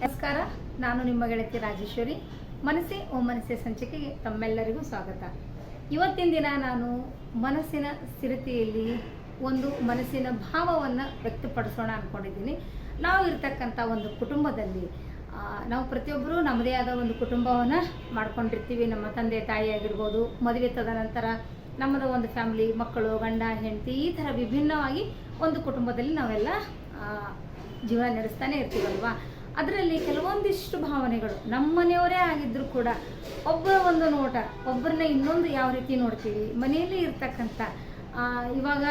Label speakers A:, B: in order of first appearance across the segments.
A: ನಮಸ್ಕಾರ, ನಾನು ನಿಮ್ಮ ಗೆಳತಿ ರಾಜೇಶ್ವರಿ. ಮನಸ್ಸೆ ಓ ಮನಸ್ಸೆ ಸಂಚಿಕೆಗೆ ತಮ್ಮೆಲ್ಲರಿಗೂ ಸ್ವಾಗತ. ಇವತ್ತಿನ ದಿನ ನಾನು ಮನಸ್ಸಿನ ಸ್ಥಿರತೆಯಲ್ಲಿ ಒಂದು ಮನಸ್ಸಿನ ಭಾವವನ್ನು ವ್ಯಕ್ತಪಡಿಸೋಣ ಅಂದ್ಕೊಂಡಿದ್ದೀನಿ ನಾವು ಇರ್ತಕ್ಕಂಥ ಒಂದು ಕುಟುಂಬದಲ್ಲಿ ನಾವು ಪ್ರತಿಯೊಬ್ಬರೂ ನಮ್ಮದೇ ಆದ ಒಂದು ಕುಟುಂಬವನ್ನು ಮಾಡ್ಕೊಂಡಿರ್ತೀವಿ. ನಮ್ಮ ತಂದೆ ತಾಯಿ ಆಗಿರ್ಬೋದು, ಮದುವೆ ತದನಂತರ ನಮ್ಮದ ಒಂದು ಫ್ಯಾಮಿಲಿ, ಮಕ್ಕಳು, ಗಂಡ, ಹೆಂಡತಿ, ಈ ಥರ ವಿಭಿನ್ನವಾಗಿ ಒಂದು ಕುಟುಂಬದಲ್ಲಿ ನಾವೆಲ್ಲ ಜೀವನ ನಡೆಸ್ತಾನೆ ಇರ್ತೀವಲ್ವಾ? ಅದರಲ್ಲಿ ಕೆಲವೊಂದಿಷ್ಟು ಭಾವನೆಗಳು. ನಮ್ಮ ಮನೆಯವರೇ ಆಗಿದ್ದರೂ ಕೂಡ ಒಬ್ಬರ ಒಂದು ನೋಟ, ಒಬ್ಬರನ್ನ ಇನ್ನೊಂದು ಯಾವ ರೀತಿ ನೋಡ್ತೀವಿ? ಮನೆಯಲ್ಲಿ ಇರ್ತಕ್ಕಂಥ ಇವಾಗ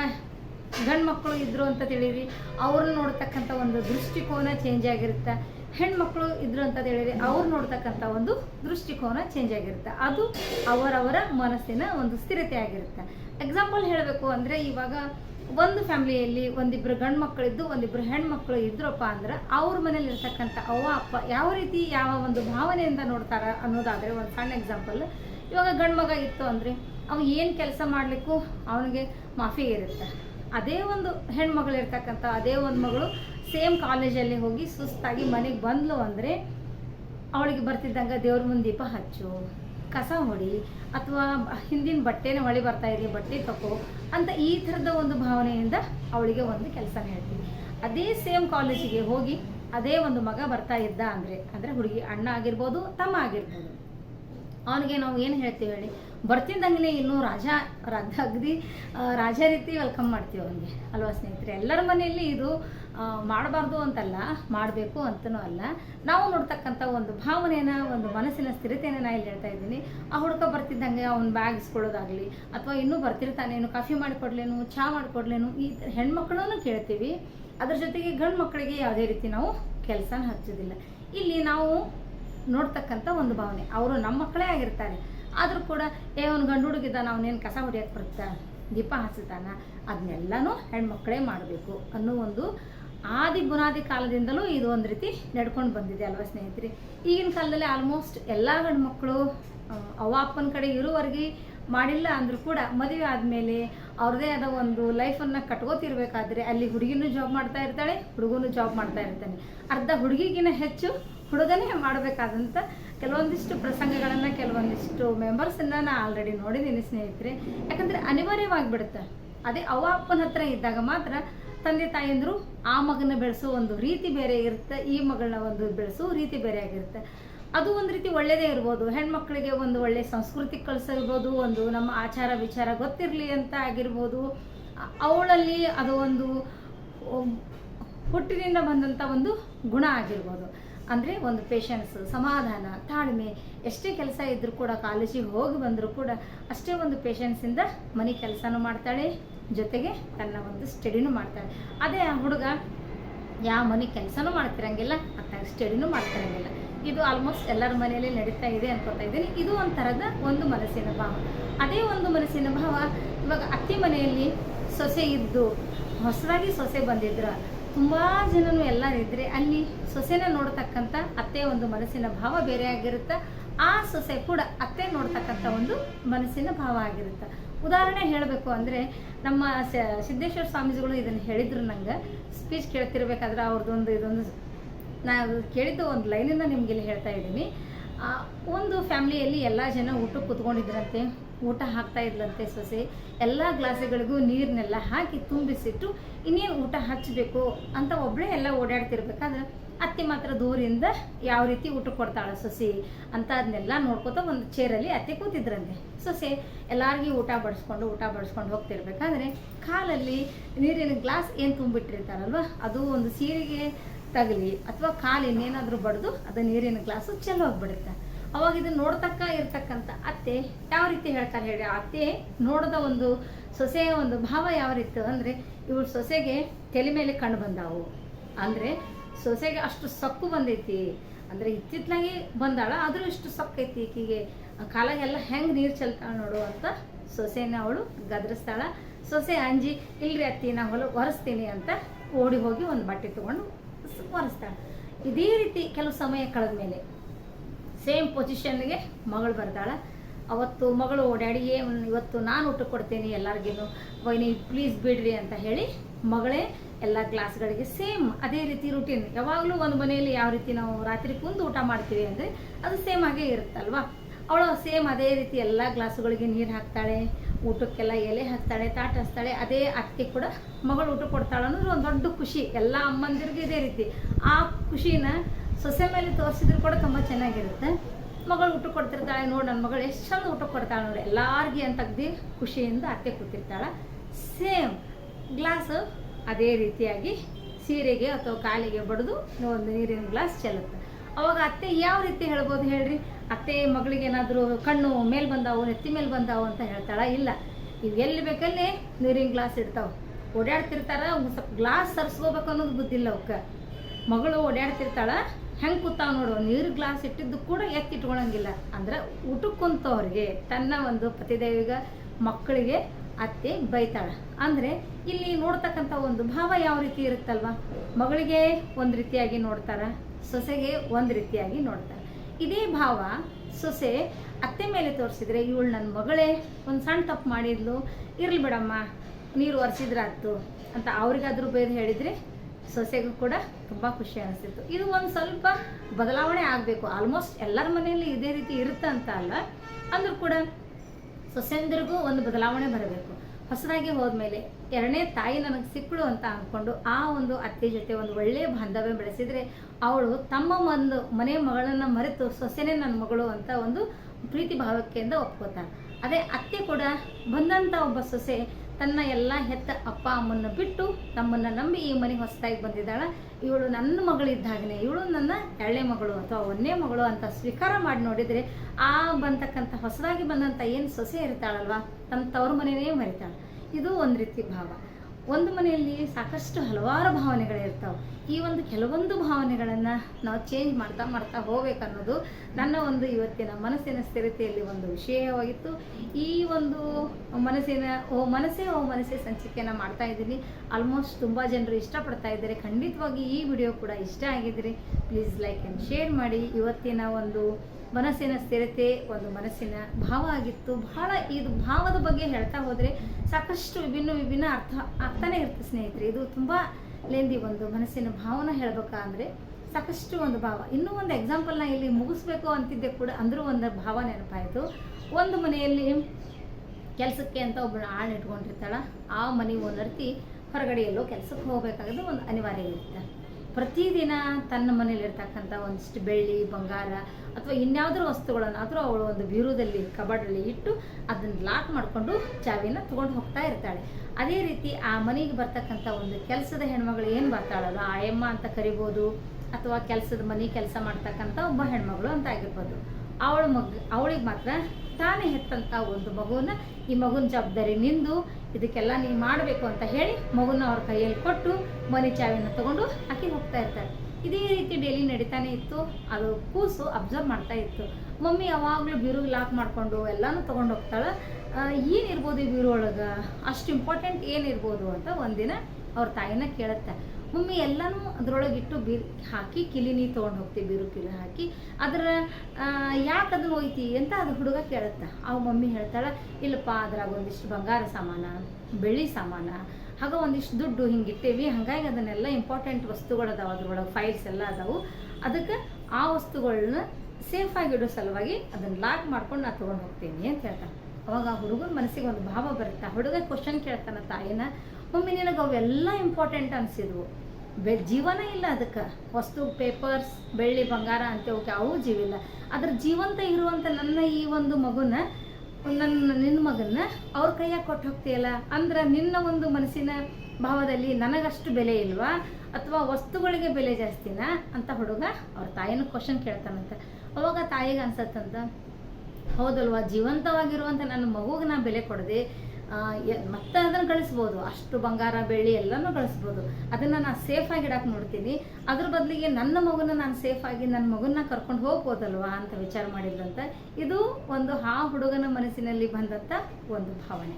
A: ಗಂಡು ಮಕ್ಕಳು ಇದ್ರು ಅಂತ ತಿಳಿರಿ, ಅವ್ರನ್ನ ನೋಡ್ತಕ್ಕಂಥ ಒಂದು ದೃಷ್ಟಿಕೋನ ಚೇಂಜ್ ಆಗಿರುತ್ತೆ. ಹೆಣ್ಮಕ್ಳು ಇದ್ರು ಅಂತ ಹೇಳಿದ್ರೆ ಅವ್ರು ನೋಡ್ತಕ್ಕಂಥ ಒಂದು ದೃಷ್ಟಿಕೋನ ಚೇಂಜ್ ಆಗಿರುತ್ತೆ. ಅದು ಅವರವರ ಮನಸ್ಸಿನ ಒಂದು ಸ್ಥಿರತೆ ಆಗಿರುತ್ತೆ. ಎಕ್ಸಾಂಪಲ್ ಹೇಳಬೇಕು ಅಂದರೆ ಇವಾಗ ಒಂದು ಫ್ಯಾಮಿಲಿಯಲ್ಲಿ ಒಂದಿಬ್ಬರು ಗಂಡು ಮಕ್ಕಳಿದ್ದು ಒಂದಿಬ್ಬರು ಹೆಣ್ಮಕ್ಳು ಇದ್ರಪ್ಪ ಅಂದ್ರೆ ಅವ್ರ ಮನೇಲಿ ಇರ್ತಕ್ಕಂಥ ಅವ್ವ, ಅಪ್ಪ ಯಾವ ರೀತಿ ಯಾವ ಒಂದು ಭಾವನೆಯಿಂದ ನೋಡ್ತಾರೆ ಅನ್ನೋದಾದರೆ ಒಂದು ಸಣ್ಣ ಎಕ್ಸಾಂಪಲ್ ಇವಾಗ ಗಂಡು ಮಗ ಇತ್ತು ಅಂದರೆ ಅವ ಏನು ಕೆಲಸ ಮಾಡಲಿಕ್ಕೂ ಅವನಿಗೆ ಮಾಫಿ ಇರುತ್ತೆ. ಅದೇ ಒಂದು ಹೆಣ್ಮಗಳು ಇರ್ತಕ್ಕಂಥ, ಅದೇ ಒಂದು ಮಗಳು ಸೇಮ್ ಕಾಲೇಜಲ್ಲಿ ಹೋಗಿ ಸುಸ್ತಾಗಿ ಮನೆಗೆ ಬಂದ್ಲು ಅಂದರೆ ಅವಳಿಗೆ ಬರ್ತಿದ್ದಂಗೆ ದೇವ್ರ ಮುಂದೆ ದೀಪ ಹಚ್ಚು. ಕಸ ಹೊಡಿ ಅಥವಾ ಹಿಂದಿನ ಬಟ್ಟೆನ ಹೊಳಿ ಬರ್ತಾ ಇರಲಿ, ಬಟ್ಟೆ ತಗೋ ಅಂತ ಈ ಥರದ ಒಂದು ಭಾವನೆಯಿಂದ ಅವಳಿಗೆ ಒಂದು ಕೆಲಸ ಹೇಳ್ತೀವಿ ಅದೇ ಸೇಮ್ ಕಾಲೇಜಿಗೆ ಹೋಗಿ ಅದೇ ಒಂದು ಮಗ ಬರ್ತಾ ಇದ್ದ ಅಂದರೆ ಅಂದರೆ ಹುಡುಗಿ ಅಣ್ಣ ಆಗಿರ್ಬೋದು, ತಮ್ಮ ಆಗಿರ್ಬೋದು. ಅವನಿಗೆ ನಾವು ಏನು ಹೇಳ್ತೀವಿ ಹೇಳಿ ಬರ್ತಿದ್ದಂಗೆ ಇನ್ನೂ ರಾಜ ಅಗದಿ ರಾಜ ರೀತಿ ವೆಲ್ಕಮ್ ಮಾಡ್ತೀವಿ ಅವನಿಗೆ. ಅಲ್ವಾ ಸ್ನೇಹಿತರೆ? ಎಲ್ಲರ ಮನೆಯಲ್ಲಿ ಇದು ಮಾಡಬಾರ್ದು ಅಂತಲ್ಲ, ಮಾಡಬೇಕು ಅಂತನೂ ಅಲ್ಲ. ನಾವು ನೋಡ್ತಕ್ಕಂಥ ಒಂದು ಭಾವನೆನ, ಒಂದು ಮನಸ್ಸಿನ ಸ್ಥಿರತೆಯನ್ನು ನಾನು ಇಲ್ಲಿ ಹೇಳ್ತಾ ಇದ್ದೀನಿ. ಆ ಹುಡುಕ ಬರ್ತಿದ್ದಂಗೆ ಅವ್ನ ಬ್ಯಾಗ್ ಇಸ್ಕೊಳ್ಳೋದಾಗಲಿ, ಅಥವಾ ಇನ್ನೂ ಬರ್ತಿರ್ತಾನೇನು ಕಾಫಿ ಮಾಡಿಕೊಡ್ಲೇನು ಚಹಾ ಮಾಡಿಕೊಡ್ಲೇನು ಈ ಹೆಣ್ಮಕ್ಳೂ ಕೇಳ್ತೀವಿ. ಅದ್ರ ಜೊತೆಗೆ ಗಂಡು ಮಕ್ಕಳಿಗೆ ಯಾವುದೇ ರೀತಿ ನಾವು ಕೆಲಸನ ಹಚ್ಚೋದಿಲ್ಲ. ಇಲ್ಲಿ ನಾವು ನೋಡ್ತಕ್ಕಂಥ ಒಂದು ಭಾವನೆ, ಅವರು ನಮ್ಮ ಮಕ್ಕಳೇ ಆಗಿರ್ತಾರೆ. ಆದರೂ ಕೂಡ, ಏ, ಅವ್ನು ಗಂಡು ಹುಡುಗಿದ್ದಾನ ಅವನೇನು ಕಸ ಹೊಡಿಯೋಕ್ಕೆ ಬರುತ್ತಾ? ದೀಪ ಹಚ್ಚುತ್ತಾನ ಅದನ್ನೆಲ್ಲನೂ ಹೆಣ್ಮಕ್ಳೇ ಮಾಡಬೇಕು ಅನ್ನೋ ಒಂದು ಆದಿ ಬುನಾದಿ ಕಾಲದಿಂದಲೂ ಇದು ಒಂದು ರೀತಿ ನಡ್ಕೊಂಡು ಬಂದಿದೆ ಅಲ್ವಾ ಸ್ನೇಹಿತರೆ? ಈಗಿನ ಕಾಲದಲ್ಲಿ ಆಲ್ಮೋಸ್ಟ್ ಎಲ್ಲ ಗಂಡು ಮಕ್ಕಳು ಅಪ್ಪನ ಕಡೆ ಇರುವವರೆಗೆ ಮಾಡಿಲ್ಲ ಅಂದರೂ ಕೂಡ ಮದುವೆ ಆದಮೇಲೆ ಅವ್ರದ್ದೇ ಆದ ಒಂದು ಲೈಫನ್ನು ಕಟ್ಕೋತಿರ್ಬೇಕಾದ್ರೆ ಅಲ್ಲಿ ಹುಡುಗಿನೂ ಜಾಬ್ ಮಾಡ್ತಾ ಇರ್ತಾಳೆ, ಹುಡುಗನೂ ಜಾಬ್ ಮಾಡ್ತಾ ಇರ್ತಾನೆ. ಅರ್ಧ ಹುಡುಗಿಗಿನ ಹೆಚ್ಚು ಹುಡುಗನೇ ಮಾಡಬೇಕಾದಂಥ ಕೆಲವೊಂದಿಷ್ಟು ಪ್ರಸಂಗಗಳನ್ನು ಕೆಲವೊಂದಿಷ್ಟು ಮೆಂಬರ್ಸನ್ನು ನಾನು ಆಲ್ರೆಡಿ ನೋಡಿದ್ದೀನಿ ಸ್ನೇಹಿತರೆ. ಯಾಕಂದರೆ ಅನಿವಾರ್ಯವಾಗಿಬಿಡುತ್ತೆ. ಅದೇ ಅವ್ವ ಅಪ್ಪನ ಹತ್ರ ಇದ್ದಾಗ ಮಾತ್ರ ತಂದೆ ತಾಯಂದರು ಆ ಮಗನ ಬೆಳೆಸೋ ಒಂದು ರೀತಿ ಬೇರೆ ಇರುತ್ತೆ, ಈ ಮಗಳನ್ನ ಒಂದು ಬೆಳೆಸೋ ರೀತಿ ಬೇರೆ ಆಗಿರುತ್ತೆ. ಅದು ಒಂದು ರೀತಿ ಒಳ್ಳೆಯದೇ ಇರ್ಬೋದು. ಹೆಣ್ಮಕ್ಳಿಗೆ ಒಂದು ಒಳ್ಳೆ ಸಂಸ್ಕೃತಿ ಕಲಿಸಿರ್ಬೋದು ಒಂದು ನಮ್ಮ ಆಚಾರ ವಿಚಾರ ಗೊತ್ತಿರಲಿ ಅಂತ ಆಗಿರ್ಬೋದು. ಅವಳಲ್ಲಿ ಅದು ಒಂದು ಹುಟ್ಟಿನಿಂದ ಬಂದಂಥ ಒಂದು ಗುಣ ಆಗಿರ್ಬೋದು. ಅಂದರೆ ಒಂದು ಪೇಷನ್ಸ್ ಸಮಾಧಾನ, ತಾಳ್ಮೆ, ಎಷ್ಟೇ ಕೆಲಸ ಇದ್ದರೂ ಕೂಡ ಕಾಲೇಜಿಗೆ ಹೋಗಿ ಬಂದರೂ ಕೂಡ ಅಷ್ಟೇ ಒಂದು ಪೇಷನ್ಸಿಂದ ಮನೆ ಕೆಲಸನೂ ಮಾಡ್ತಾಳೆ. ಜೊತೆಗೆ ತನ್ನ ಒಂದು ಸ್ಟಡಿನೂ ಮಾಡ್ತಾಳೆ. ಅದೇ ಆ ಹುಡುಗ ಯಾವ ಮನೆ ಕೆಲಸನೂ ಮಾಡ್ತಿರಂಗಿಲ್ಲ, ಮತ್ತು ಸ್ಟಡಿನೂ ಮಾಡ್ತಿರಂಗಿಲ್ಲ. ಇದು ಆಲ್ಮೋಸ್ಟ್ ಎಲ್ಲರ ಮನೆಯಲ್ಲಿ ನಡೀತಾ ಇದೆ ಅನ್ಕೋತಾ ಇದ್ದೀನಿ. ಇದು ಒಂಥರದ ಒಂದು ಮನಸ್ಸಿನ ಭಾವ. ಅದೇ ಒಂದು ಮನಸ್ಸಿನ ಭಾವ, ಇವಾಗ ಅತ್ತಿ ಮನೆಯಲ್ಲಿ ಸೊಸೆ ಇದ್ದು, ಹೊಸದಾಗಿ ಸೊಸೆ ಬಂದಿದ್ರ, ತುಂಬ ಜನನು ಇದ್ರೆ ಅಲ್ಲಿ ಸೊಸೆನ ನೋಡ್ತಕ್ಕಂಥ ಅತ್ತೆ ಒಂದು ಮನಸ್ಸಿನ ಭಾವ ಬೇರೆ ಆಗಿರುತ್ತೆ, ಆ ಸೊಸೆ ಕೂಡ ಅತ್ತೆ ನೋಡ್ತಕ್ಕಂಥ ಒಂದು ಮನಸ್ಸಿನ ಭಾವ ಆಗಿರುತ್ತೆ. ಉದಾಹರಣೆ ಹೇಳಬೇಕು ಅಂದರೆ ನಮ್ಮ ಸಿದ್ದೇಶ್ವರ ಸ್ವಾಮೀಜಿಗಳು ಇದನ್ನು ಹೇಳಿದ್ರು ನಂಗೆ. ಸ್ಪೀಚ್ ಕೇಳ್ತಿರ್ಬೇಕಾದ್ರೆ ಅವ್ರದ್ದೊಂದು ಇದೊಂದು ನಾನು ಕೇಳಿದ್ದು ಒಂದು ಲೈನಿಂದ ನಿಮ್ಗೆ ಇಲ್ಲಿ ಹೇಳ್ತಾ ಇದ್ದೀನಿ. ಒಂದು ಫ್ಯಾಮಿಲಿಯಲ್ಲಿ ಎಲ್ಲ ಜನ ಊಟಕ್ಕೆ ಕೂತ್ಕೊಂಡಿದ್ರಂತೆ, ಊಟ ಹಾಕ್ತಾ ಇದ್ಲಂತೆ ಸೊಸೆ. ಎಲ್ಲ ಗ್ಲಾಸ್ಗಳಿಗೂ ನೀರನ್ನೆಲ್ಲ ಹಾಕಿ ತುಂಬಿಸಿಟ್ಟು ಇನ್ನೇನು ಊಟ ಹಚ್ಚಬೇಕು ಅಂತ ಒಬ್ಬಳೇ ಎಲ್ಲ ಓಡಾಡ್ತಿರ್ಬೇಕಾದ್ರೆ ಅತ್ತೆ ಮಾತ್ರ ದೂರಿಂದ ಯಾವ ರೀತಿ ಊಟ ಕೊಡ್ತಾಳೆ ಸೊಸಿ ಅಂತ ಅದನ್ನೆಲ್ಲ ನೋಡ್ಕೊತ ಒಂದು ಚೇರಲ್ಲಿ ಅತ್ತೆ ಕೂತಿದ್ರಂತೆ. ಸೊಸೆ ಎಲ್ಲಾರ್ಗಿ ಊಟ ಬಡಿಸ್ಕೊಂಡು ಊಟ ಬಡಿಸ್ಕೊಂಡು ಹೋಗ್ತಿರ್ಬೇಕಾದ್ರೆ ಕಾಲಲ್ಲಿ ನೀರಿನ ಗ್ಲಾಸ್ ಏನು ತುಂಬಿಟ್ಟಿರ್ತಾರಲ್ವ, ಅದು ಒಂದು ಸೀರೆಗೆ ತಗಲಿ ಅಥವಾ ಕಾಲು ಇನ್ನೇನಾದರೂ ಬಡ್ದು ಅದು ನೀರಿನ ಗ್ಲಾಸು ಚೆಲ್ಲೋಗ್ಬಿಡುತ್ತೆ ಅವಾಗ ಇದನ್ನ ನೋಡ್ತಕ್ಕ ಇರ್ತಕ್ಕಂಥ ಅತ್ತೆ ಯಾವ ರೀತಿ ಹೇಳ್ತಾರೆ ಹೇಳಿ ಅತ್ತೆ ನೋಡಿದ ಒಂದು ಸೊಸೆಯ ಒಂದು ಭಾವ ಯಾವ ರೀತಿ ಅಂದರೆ, ಇವಳು ಸೊಸೆಗೆ ತಲೆ ಮೇಲೆ ಕಣ್ಣು ಬಂದಾವು. ಅಂದರೆ ಸೊಸೆಗೆ ಅಷ್ಟು ಸೊಕ್ಕು ಬಂದೈತಿ. ಅಂದರೆ ಇತ್ತಿತ್ಲಾಗೆ ಬಂದಾಳ, ಆದರೂ ಇಷ್ಟು ಸೊಕ್ಕೈತಿ ಈಕಿಗೆ. ಕಾಲಾಗೆಲ್ಲ ಹೆಂಗೆ ನೀರು ಚೆಲ್ತಾಳೆ ನೋಡು ಅಂತ ಸೊಸೆನ ಅವಳು ಗದರಿಸ್ತಾಳ. ಸೊಸೆ, ಅಂಜಿ, ಇಲ್ರಿ ಅತ್ತಿ, ನಾ ಹೊಲ ಒರೆಸ್ತೀನಿ ಅಂತ ಓಡಿ ಹೋಗಿ ಒಂದು ಬಟ್ಟೆ ತೊಗೊಂಡು ಒರೆಸ್ತಾಳೆ. ಇದೇ ರೀತಿ ಕೆಲವು ಸಮಯ ಕಳೆದ ಮೇಲೆ ಸೇಮ್ ಪೊಸಿಷನ್ಗೆ ಮಗಳು ಬರ್ತಾಳೆ ಅವತ್ತು ಮಗಳು ಓಡಾಡಿ ಏನು ಇವತ್ತು ನಾನು ಊಟ ಕೊಡ್ತೀನಿ ಎಲ್ಲರಿಗೇನು. ವೈನಿ, ಪ್ಲೀಸ್ ಬಿಡ್ರಿ ಅಂತ ಹೇಳಿ ಮಗಳೇ ಎಲ್ಲ ಗ್ಲಾಸ್ಗಳಿಗೆ ಸೇಮ್ ಅದೇ ರೀತಿ ರುಟೀನ್ ಯಾವಾಗಲೂ ಒಂದು ಮನೆಯಲ್ಲಿ ಯಾವ ರೀತಿ ನಾವು ರಾತ್ರಿ ಕುಂದು ಊಟ ಮಾಡ್ತೀವಿ ಅಂದರೆ ಅದು ಸೇಮ್ ಆಗೇ ಇರುತ್ತಲ್ವಾ? ಅವಳು ಸೇಮ್ ಅದೇ ರೀತಿ ಎಲ್ಲ ಗ್ಲಾಸುಗಳಿಗೆ ನೀರು ಹಾಕ್ತಾಳೆ, ಊಟಕ್ಕೆಲ್ಲ ಎಲೆ ಹಾಕ್ತಾಳೆ, ತಾಟ ಹಚ್ತಾಳೆ, ಅದೇ ಅತ್ತೆ ಕೂಡ ಮಗಳು ಊಟ ಕೊಡ್ತಾಳೆ ಅನ್ನೋದು ಒಂದು ದೊಡ್ಡ ಖುಷಿ. ಎಲ್ಲ ಅಮ್ಮಂದಿರಿಗೂ ಇದೇ ರೀತಿ. ಆ ಖುಷಿನ ಸೊಸೆ ಮೇಲೆ ತೋರಿಸಿದ್ರು ಕೂಡ ತುಂಬ ಚೆನ್ನಾಗಿರುತ್ತೆ. ಮಗಳು ಊಟ ಕೊಡ್ತಿರ್ತಾಳೆ ನೋಡಿ ನನ್ನ ಮಗಳು ಎಷ್ಟು ಚಂದ ಊಟ ಕೊಡ್ತಾಳೆ ನೋಡಿ. ಎಲ್ಲಾರ್ಗಿ ಅಂತ ಅಗ್ದಿ ಖುಷಿಯಿಂದ ಅತ್ತೆ ಕೂತಿರ್ತಾಳೆ. ಸೇಮ್ ಗ್ಲಾಸು ಅದೇ ರೀತಿಯಾಗಿ ಸೀರೆಗೆ ಅಥವಾ ಕಾಲಿಗೆ ಬಡಿದು ಒಂದು ನೀರಿನ ಗ್ಲಾಸ್ ಚೆಲ್ಲುತ್ತೆ. ಅವಾಗ ಅತ್ತೆ ಯಾವ ರೀತಿ ಹೇಳ್ಬೋದು ಹೇಳ್ರಿ? ಅತ್ತೆ ಮಗಳಿಗೆ ಏನಾದರೂ ಕಣ್ಣು ಮೇಲೆ ಬಂದಾವು, ನೆತ್ತಿ ಮೇಲೆ ಬಂದಾವು ಅಂತ ಹೇಳ್ತಾಳ? ಇಲ್ಲ. ಇವು ಎಲ್ಲಿ ಬೇಕಲ್ಲಿ ನೀರಿನ ಗ್ಲಾಸ್ ಇರ್ತಾವೆ ಓಡಾಡ್ತಿರ್ತಾರ ಸ್ವಲ್ಪ ಗ್ಲಾಸ್ ಸರ್ಸ್ಕೋಬೇಕು ಅನ್ನೋದು ಗೊತ್ತಿಲ್ಲ ಅವಕ್ಕೆ ಮಗಳು ಓಡಾಡ್ತಿರ್ತಾಳ, ಹೆಂಗೆ ಕೂತಾವ ನೋಡು, ನೀರು ಗ್ಲಾಸ್ ಇಟ್ಟಿದ್ದು ಕೂಡ ಎತ್ತಿಟ್ಕೊಳಂಗಿಲ್ಲ ಅಂದ್ರೆ ಊಟಕ್ಕೆ ಕುಂತವ್ರಿಗೆ ತನ್ನ ಒಂದು ಪತಿದೇವಿಗ ಮಕ್ಕಳಿಗೆ ಅತ್ತೆ ಬೈತಾಳ. ಅಂದರೆ ಇಲ್ಲಿ ನೋಡ್ತಕ್ಕಂಥ ಒಂದು ಭಾವ ಯಾವ ರೀತಿ ಇರುತ್ತಲ್ವ? ಮಗಳಿಗೆ ಒಂದು ರೀತಿಯಾಗಿ ನೋಡ್ತಾರ, ಸೊಸೆಗೆ ಒಂದು ರೀತಿಯಾಗಿ ನೋಡ್ತಾರೆ. ಇದೇ ಭಾವ ಸೊಸೆ ಅತ್ತೆ ಮೇಲೆ ತೋರಿಸಿದ್ರೆ, ಇವಳು ನನ್ನ ಮಗಳೇ, ಒಂದು ಸಣ್ಣ ತಪ್ಪು ಮಾಡಿದ್ಲು, ಇರ್ಲಿ ಬಿಡಮ್ಮ, ನೀರು ಒರೆಸಿದ್ರಾಯ್ತು ಅಂತ ಅವ್ರಿಗಾದ್ರೂ ಬೇರೆ ಹೇಳಿದರೆ ಸೊಸೆಗೂ ಕೂಡ ತುಂಬ ಖುಷಿ ಅನಿಸ್ತಿತ್ತು ಇದು ಒಂದು ಸ್ವಲ್ಪ ಬದಲಾವಣೆ ಆಗಬೇಕು. ಆಲ್ಮೋಸ್ಟ್ ಎಲ್ಲರ ಮನೆಯಲ್ಲಿ ಇದೇ ರೀತಿ ಇರುತ್ತೆ ಅಂತ ಅಲ್ಲ. ಅಂದ್ರೂ ಕೂಡ ಸೊಸೆಂದರಿಗೂ ಒಂದು ಬದಲಾವಣೆ ಬರಬೇಕು. ಹೊಸದಾಗಿ ಹೋದ್ಮೇಲೆ ಎರಡನೇ ತಾಯಿ ನನಗೆ ಸಿಕ್ಕಳು ಅಂತ ಅಂದ್ಕೊಂಡು ಆ ಒಂದು ಅತ್ತೆ ಜೊತೆ ಒಂದು ಒಳ್ಳೆಯ ಬಾಂಧವ್ಯ ಬೆಳೆಸಿದ್ರೆ ಅವಳು ತಮ್ಮ ಒಂದು ಮನೆ ಮಗಳನ್ನ ಮರೆತು ಸೊಸೆನೇ ನನ್ನ ಮಗಳು ಅಂತ ಒಂದು ಪ್ರೀತಿ ಭಾವಕ್ಕೆಯಿಂದ ಒಪ್ಕೋತಾಳೆ. ಅದೇ ಅತ್ತೆ ಕೂಡ ಬಂದಂಥ ಒಬ್ಬ ಸೊಸೆ ತನ್ನ ಎಲ್ಲ ಹೆತ್ತ ಅಪ್ಪ ಅಮ್ಮನ್ನು ಬಿಟ್ಟು ತಮ್ಮನ್ನ ನಂಬಿ ಈ ಮನೆಗೆ ಹೊಸದಾಗಿ ಬಂದಿದ್ದಾಳೆ. ಇವಳು ನನ್ನ ಮಗಳಿದ್ದಾಗನೇ, ಇವಳು ನನ್ನ ಎಳ್ಳೆ ಮಗಳು ಅಥವಾ ಒಂದೇ ಮಗಳು ಅಂತ ಸ್ವೀಕಾರ ಮಾಡಿ ನೋಡಿದರೆ ಆ ಬಂತಕ್ಕಂಥ ಹೊಸದಾಗಿ ಬಂದಂಥ ಏನು ಸೊಸೆ ಇರ್ತಾಳಲ್ವಾ? ತನ್ನ ತವ್ರ ಮನೆಯೇ ಮರಿತಾಳೆ. ಇದು ಒಂದು ರೀತಿ ಭಾವ. ಒಂದು ಮನೆಯಲ್ಲಿ ಸಾಕಷ್ಟು ಹಲವಾರು ಭಾವನೆಗಳಿರ್ತಾವೆ ಈ ಒಂದು ಕೆಲವೊಂದು ಭಾವನೆಗಳನ್ನು ನಾವು ಚೇಂಜ್ ಮಾಡ್ತಾ ಮಾಡ್ತಾ ಹೋಗ್ಬೇಕನ್ನೋದು ನನ್ನ ಒಂದು ಇವತ್ತಿನ ಮನಸ್ಸಿನ ಸ್ಥಿರತೆಯಲ್ಲಿ ಒಂದು ವಿಷಯವಾಗಿತ್ತು. ಈ ಒಂದು ಮನಸ್ಸಿನ ಓ ಮನಸ್ಸೇ ಓ ಮನಸ್ಸೇ ಸಂಚಿಕೆಯನ್ನು ಮಾಡ್ತಾ ಇದ್ದೀನಿ. ಆಲ್ಮೋಸ್ಟ್ ತುಂಬ ಜನರು ಇಷ್ಟಪಡ್ತಾ ಇದ್ದಾರೆ. ಖಂಡಿತವಾಗಿ ಈ ವಿಡಿಯೋ ಕೂಡ ಇಷ್ಟ ಆಗಿದ್ರೆ ಪ್ಲೀಸ್ ಲೈಕ್ ಆ್ಯಂಡ್ ಶೇರ್ ಮಾಡಿ. ಇವತ್ತಿನ ಒಂದು ಮನಸ್ಸಿನ ಸ್ಥಿರತೆ, ಒಂದು ಮನಸ್ಸಿನ ಭಾವ ಆಗಿತ್ತು. ಬಹಳ ಇದು ಭಾವದ ಬಗ್ಗೆ ಹೇಳ್ತಾ ಹೋದರೆ ಸಾಕಷ್ಟು ವಿಭಿನ್ನ ವಿಭಿನ್ನ ಅರ್ಥ ಆಗ್ತಾನೆ ಇರುತ್ತೆ ಸ್ನೇಹಿತರೆ. ಇದು ತುಂಬ ಲೇಂದಿ ಒಂದು ಮನಸ್ಸಿನ ಭಾವನ ಹೇಳಬೇಕಾದ್ರೆ ಸಾಕಷ್ಟು ಒಂದು ಭಾವ. ಇನ್ನೂ ಒಂದು ಎಕ್ಸಾಂಪಲ್ನ ಇಲ್ಲಿ ಮುಗಿಸ್ಬೇಕು ಅಂತಿದ್ದೆ ಕೂಡ ಅಂದರೂ ಒಂದು ಭಾವ ನೆನಪಾಯಿತು. ಒಂದು ಮನೆಯಲ್ಲಿ ಕೆಲಸಕ್ಕೆ ಅಂತ ಒಬ್ಬಳು ಆಳು ಇಟ್ಕೊಂಡಿರ್ತಾಳ ಆ ಮನೆ ಓನರ್ತಿ ಹೊರಗಡೆ ಎಲ್ಲೋ ಕೆಲಸಕ್ಕೆ ಹೋಗಬೇಕಾದ್ರೆ ಒಂದು ಅನಿವಾರ್ಯ ಇರುತ್ತೆ. ಪ್ರತಿದಿನ ತನ್ನ ಮನೇಲಿರ್ತಕ್ಕಂಥ ಒಂದಿಷ್ಟು ಬೆಳ್ಳಿ, ಬಂಗಾರ ಅಥವಾ ಇನ್ಯಾವುದೋ ವಸ್ತುಗಳನ್ನಾದರೂ ಅವಳು ಒಂದು ಬೀರುದಲ್ಲಿ ಕಬಾಡಲ್ಲಿ ಇಟ್ಟು ಅದನ್ನು ಲಾಕ್ ಮಾಡಿಕೊಂಡು ಚಾವಿನ ತೊಗೊಂಡು ಹೋಗ್ತಾ ಇರ್ತಾಳೆ. ಅದೇ ರೀತಿ ಆ ಮನೆಗೆ ಬರ್ತಕ್ಕಂಥ ಒಂದು ಕೆಲಸದ ಹೆಣ್ಮಗಳು ಏನು ಬರ್ತಾಳಲ್ಲ ಆಯಮ್ಮ ಅಂತ ಕರಿಬೋದು ಅಥವಾ ಕೆಲಸದ ಮನೆ ಕೆಲಸ ಮಾಡ್ತಕ್ಕಂಥ ಒಬ್ಬ ಹೆಣ್ಮಗಳು ಅಂತ ಆಗಿರ್ಬೋದು. ಅವಳ ಮಗ, ಅವಳಿಗೆ ಮಾತ್ರ ತಾನೇ ಹೆತ್ತಂಥ ಒಂದು ಮಗುವನ್ನ ಈ ಮಗುನ ಜವಾಬ್ದಾರಿ ನಿಂದು ಇದಕ್ಕೆಲ್ಲ ನೀನು ಮಾಡಬೇಕು ಅಂತ ಹೇಳಿ ಮಗುನ ಅವ್ರ ಕೈಯಲ್ಲಿ ಕೊಟ್ಟು ಮನೆ ಚಾವಿನ ತಗೊಂಡು ಹಾಕಿ ಹೋಗ್ತಾ ಇರ್ತಾರೆ. ಇದೇ ರೀತಿ ಡೈಲಿ ನಡೀತಾನೆ ಇತ್ತು. ಅದು ಕೂಸು ಅಬ್ಸರ್ವ್ ಮಾಡ್ತಾ ಇತ್ತು. ಮಮ್ಮಿ ಯಾವಾಗಲೂ ಬೀರುಗೆ ಲಾಕ್ ಮಾಡಿಕೊಂಡು ಎಲ್ಲನೂ ತೊಗೊಂಡು ಹೋಗ್ತಾಳೆ. ಏನಿರ್ಬೋದು ಈ ಬೀರು ಒಳಗೆ? ಅಷ್ಟು ಇಂಪಾರ್ಟೆಂಟ್ ಏನಿರ್ಬೋದು ಅಂತ ಒಂದಿನ ಅವ್ರ ತಾಯಿನ ಕೇಳುತ್ತೆ. ಮಮ್ಮಿ ಎಲ್ಲನೂ ಅದರೊಳಗೆ ಇಟ್ಟು ಬೀರ್ ಹಾಕಿ ಕಿಲಿನಿ ತೊಗೊಂಡು ಹೋಗ್ತೀವಿ ಬೀರು ಕಿಲಿ ಹಾಕಿ. ಅದರ ಯಾಕೆ ಅದನ್ನ ಒಯ್ತಿ ಅಂತ ಅದು ಹುಡುಗ ಕೇಳುತ್ತೆ. ಅವ ಮಮ್ಮಿ ಹೇಳ್ತಾಳೆ, ಇಲ್ಲಪ್ಪ, ಅದ್ರಾಗ ಒಂದಿಷ್ಟು ಬಂಗಾರ ಸಾಮಾನ, ಬೆಳ್ಳಿ ಸಾಮಾನ ಹಾಗೆ ಒಂದಿಷ್ಟು ದುಡ್ಡು ಹಿಂಗೆ ಇಟ್ಟೇವಿ. ಹಾಗಾಗಿ ಅದನ್ನೆಲ್ಲ ಇಂಪಾರ್ಟೆಂಟ್ ವಸ್ತುಗಳು ಅದಾವ ಅದ್ರೊಳಗೆ ಫೈಲ್ಸ್ ಎಲ್ಲ ಅದಾವು. ಅದಕ್ಕೆ ಆ ವಸ್ತುಗಳನ್ನ ಸೇಫಾಗಿ ಇಡೋ ಸಲುವಾಗಿ ಅದನ್ನ ಲಾಕ್ ಮಾಡ್ಕೊಂಡು ನಾನು ತೊಗೊಂಡು ಹೋಗ್ತೀನಿ ಅಂತ ಹೇಳ್ತಾನೆ ಅವಾಗ ಆ ಹುಡುಗನ ಮನಸ್ಸಿಗೆ ಒಂದು ಭಾವ ಬರುತ್ತೆ? ಹುಡುಗ ಕ್ವಶನ್ ಕೇಳ್ತಾನೆ, ತಾಯಿನ ಒಮ್ಮೆ ನಿನಗೆ ಅವೆಲ್ಲ ಇಂಪಾರ್ಟೆಂಟ್ ಅನಿಸಿದ್ವು. ಬೆ ಜೀವನ ಇಲ್ಲ ಅದಕ್ಕೆ. ವಸ್ತು ಪೇಪರ್ಸ್ ಬೆಳ್ಳಿ, ಬಂಗಾರ ಅಂತ ಅವಕ್ಕೆ ಅವು ಜೀವಿಲ್ಲ ಅದ್ರ ಜೀವಂತ ಇರುವಂಥ ನನ್ನ ಈ ಒಂದು ಮಗುನ, ನನ್ನ, ನಿನ್ನ ಮಗನ್ನ ಅವ್ರ ಕೈಯಾಗ ಕೊಟ್ಟು ಹೋಗ್ತೀಯಲ್ಲ? ಅಂದ್ರೆ ನಿನ್ನ ಒಂದು ಮನಸ್ಸಿನ ಭಾವದಲ್ಲಿ ನನಗಷ್ಟು ಬೆಲೆ ಇಲ್ವಾ? ಅಥವಾ ವಸ್ತುಗಳಿಗೆ ಬೆಲೆ ಜಾಸ್ತಿನಾ? ಅಂತ ಹುಡುಗ ಅವ್ರ ತಾಯಿನ ಕ್ವಶನ್ ಕೇಳ್ತಾನಂತೆ. ಅವಾಗ ತಾಯಿಗೆ ಅನ್ಸತ್ತಂತ, ಹೌದಲ್ವಾ? ಜೀವಂತವಾಗಿರುವಂಥ ನನ್ನ ಮಗುಗೆ ನಾ ಬೆಲೆ ಕೊಡದೆ. ಮತ್ತೆ ಅದನ್ನು ಗಳಿಸ್ಬೋದು ಅಷ್ಟು ಬಂಗಾರ, ಬೆಳ್ಳಿ ಎಲ್ಲನೂ ಗಳಿಸ್ಬೋದು ಅದನ್ನು ನಾನು ಸೇಫಾಗಿ ಇಡಕ್ಕೆ ನೋಡ್ತೀನಿ. ಅದ್ರ ಬದಲಿಗೆ ನನ್ನ ಮಗುನ ನಾನು ಸೇಫಾಗಿ ನನ್ನ ಮಗುನ ಕರ್ಕೊಂಡು ಹೋಗ್ಬೋದಲ್ವಾ ಅಂತ ವಿಚಾರ ಮಾಡಿದ್ರಂತ ಇದು ಒಂದು ಆ ಹುಡುಗನ ಮನಸ್ಸಿನಲ್ಲಿ ಬಂದಂಥ ಒಂದು ಭಾವನೆ.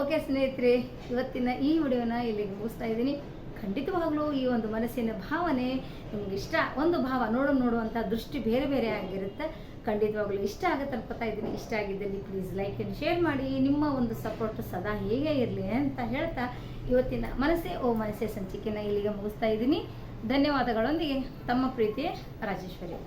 A: ಓಕೆ ಸ್ನೇಹಿತರೆ, ಇವತ್ತಿನ ಈ ವಿಡಿಯೋನ ಇಲ್ಲಿಗೆ ಮುಗಿಸ್ತಾ ಇದ್ದೀನಿ. ಖಂಡಿತವಾಗ್ಲೂ ಈ ಒಂದು ಮನಸ್ಸಿನ ಭಾವನೆ ನಿಮ್ಗೆ ಇಷ್ಟ ಒಂದು ಭಾವ ನೋಡು ನೋಡುವಂಥ ದೃಷ್ಟಿ ಬೇರೆ ಬೇರೆ ಆಗಿರುತ್ತೆ. ಖಂಡಿತವಾಗ್ಲೂ ಇಷ್ಟ ಆಗುತ್ತೆ ಅನ್ಕೋತಾ ಇದ್ದೀನಿ. ಇಷ್ಟ ಆಗಿದ್ದಲ್ಲಿ ಪ್ಲೀಸ್ ಲೈಕ್ ಆ್ಯಂಡ್ ಶೇರ್ ಮಾಡಿ. ನಿಮ್ಮ ಒಂದು ಸಪೋರ್ಟ್ ಸದಾ ಹೇಗೆ ಇರಲಿ ಅಂತ ಹೇಳ್ತಾ ಇವತ್ತಿನ ಮನಸ್ಸೇ ಓ ಮನಸ್ಸೇ ಸಂಚಿಕೆನ ಇಲ್ಲಿಗೆ ಮುಗಿಸ್ತಾ ಇದ್ದೀನಿ. ಧನ್ಯವಾದಗಳೊಂದಿಗೆ ತಮ್ಮ ಪ್ರೀತಿಯೇ ರಾಜೇಶ್ವರಿ.